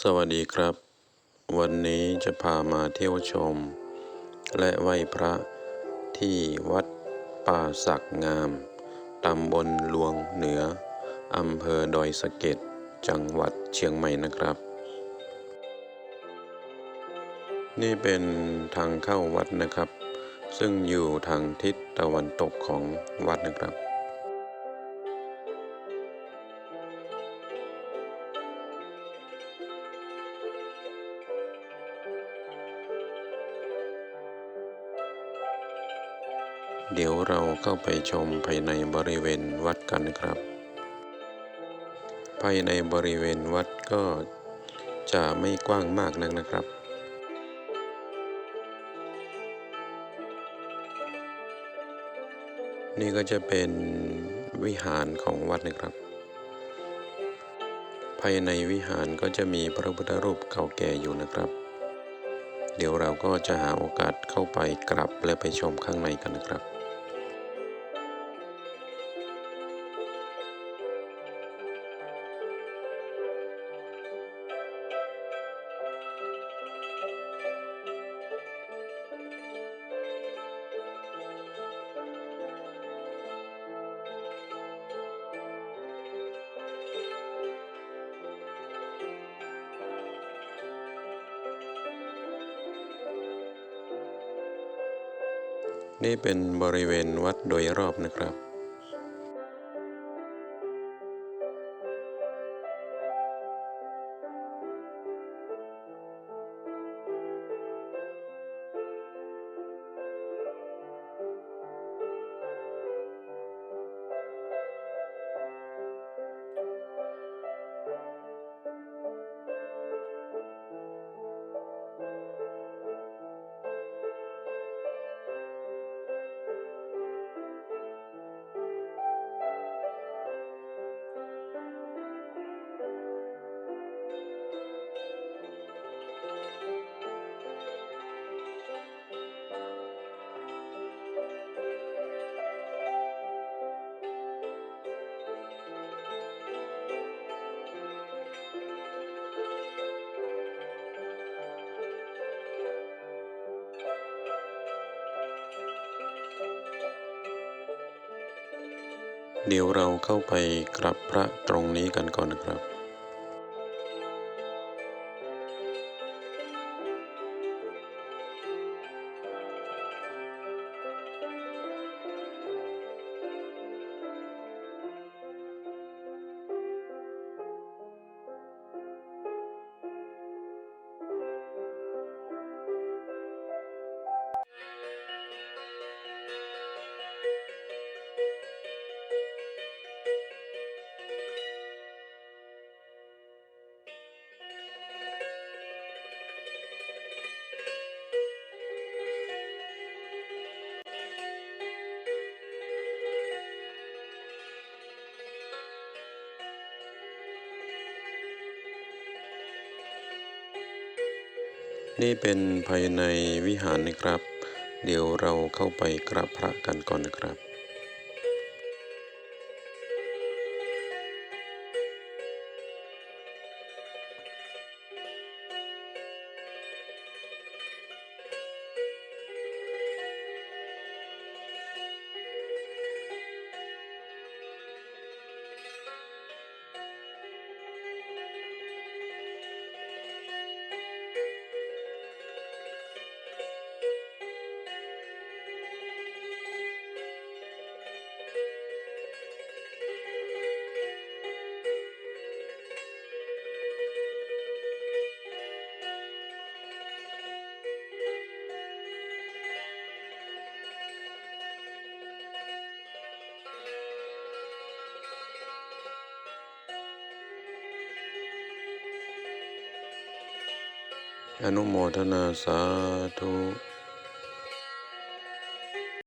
สวัสดีครับ วันนี้จะพามาเที่ยวชม และไหว้พระที่วัดป่าศักงาม ตำบลหลวงเหนือ อำเภอดอยสะเก็ด จังหวัดเชียงใหม่นะครับ นี่เป็นทางเข้าวัดนะครับ ซึ่งอยู่ทางทิศตะวันตกของวัดนะครับ เดี๋ยวเราเข้าไปชมภายในบริเวณวัดกันนะครับ ภายในบริเวณวัดก็จะไม่กว้างมากนักนะครับนี่ก็จะเป็นวิหารของวัดนะครับ ภายในวิหารก็จะมีพระพุทธรูปเก่าแก่อยู่นะครับ เดี๋ยวเราก็จะหาโอกาสเข้าไปกราบและไปชมข้างในกันนะครับ นี่เป็นบริเวณวัดโดยรอบนะครับ เดี๋ยวเราเข้าไปกราบพระตรงนี้กันก่อนนะครับ นี่เป็นภายในวิหารนะครับ เดี๋ยวเราเข้าไปกราบพระกันก่อนนะครับ อนุโมทนาสาธุ